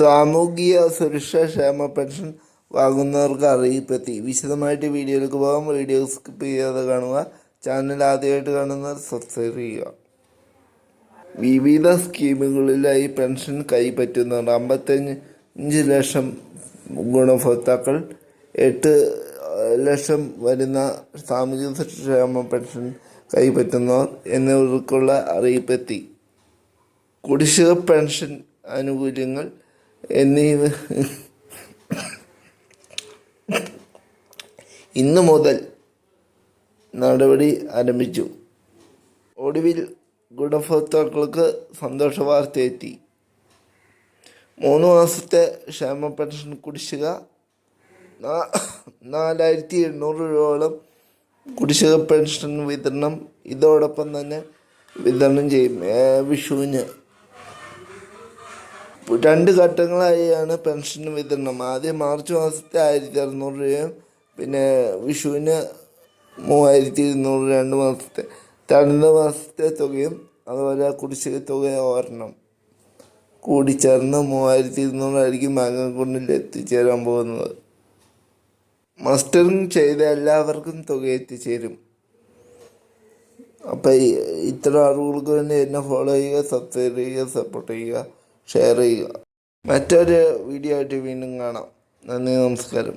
സാമൂഹിക സുരക്ഷാ ക്ഷേമ പെൻഷൻ വാങ്ങുന്നവർക്ക് അറിയിപ്പെത്തി. വിശദമായിട്ട് വീഡിയോയിലേക്ക് പോകാം. വീഡിയോ സ്കിപ്പ് ചെയ്യാതെ കാണുക. ചാനൽ ആദ്യമായിട്ട് കാണുന്നവർ സബ്സ്ക്രൈബ് ചെയ്യുക. വിവിധ സ്കീമുകളിലായി പെൻഷൻ കൈപ്പറ്റുന്ന അമ്പത്തഞ്ച് ലക്ഷം ഗുണഭോക്താക്കൾ എട്ട് ലക്ഷം വരുന്ന സാമൂഹിക ക്ഷേമ പെൻഷൻ കൈപ്പറ്റുന്നവർ എന്നിവർക്കുള്ള അറിയിപ്പെത്തി. കുടിശ്ശിക പെൻഷൻ ആനുകൂല്യങ്ങൾ എന്നിവ ഇന്നു മുതൽ നടപടി ആരംഭിച്ചു. ഒടുവിൽ ഗുണഭോക്താക്കൾക്ക് സന്തോഷ വാർത്ത എത്തി. മൂന്ന് മാസത്തെ ക്ഷേമ പെൻഷൻ കുടിശ്ശിക നാലായിരത്തി എണ്ണൂറ് രൂപയോളം കുടിശ്ശിക പെൻഷൻ വിതരണം ഇതോടൊപ്പം തന്നെ വിതരണം ചെയ്യും. വിഷുവിന് രണ്ട് ഘട്ടങ്ങളായാണ് പെൻഷൻ വിതരണം. ആദ്യം മാർച്ച് മാസത്തെ ആയിരത്തി അറുന്നൂറ് രൂപയും പിന്നെ വിഷുവിന് മൂവായിരത്തി ഇരുന്നൂറ് രണ്ട് മാസത്തെ. രണ്ട് മാസത്തെ തുകയും അതുപോലെ കുടിശ്ശിക തുക ഒരെണ്ണം കൂടിച്ചേർന്ന് മൂവായിരത്തി ഇരുന്നൂറായിരിക്കും ബാങ്ക് അക്കൗണ്ടിൽ എത്തിച്ചേരാൻ പോകുന്നത്. മസ്റ്ററിങ് ചെയ്ത എല്ലാവർക്കും തുക എത്തിച്ചേരും. അപ്പം ഇത്ര അറിവുകൾക്ക് വേണ്ടി എന്നെ ഫോളോ ചെയ്യുക സബ്സ്ക്രൈബ് ചെയ്യുക സപ്പോർട്ട് ചെയ്യുക. ഷെയർ ചെയ്യുക. മറ്റൊരു വീഡിയോ ആയിട്ട് വീണ്ടും കാണാം. നന്ദി നമസ്കാരം.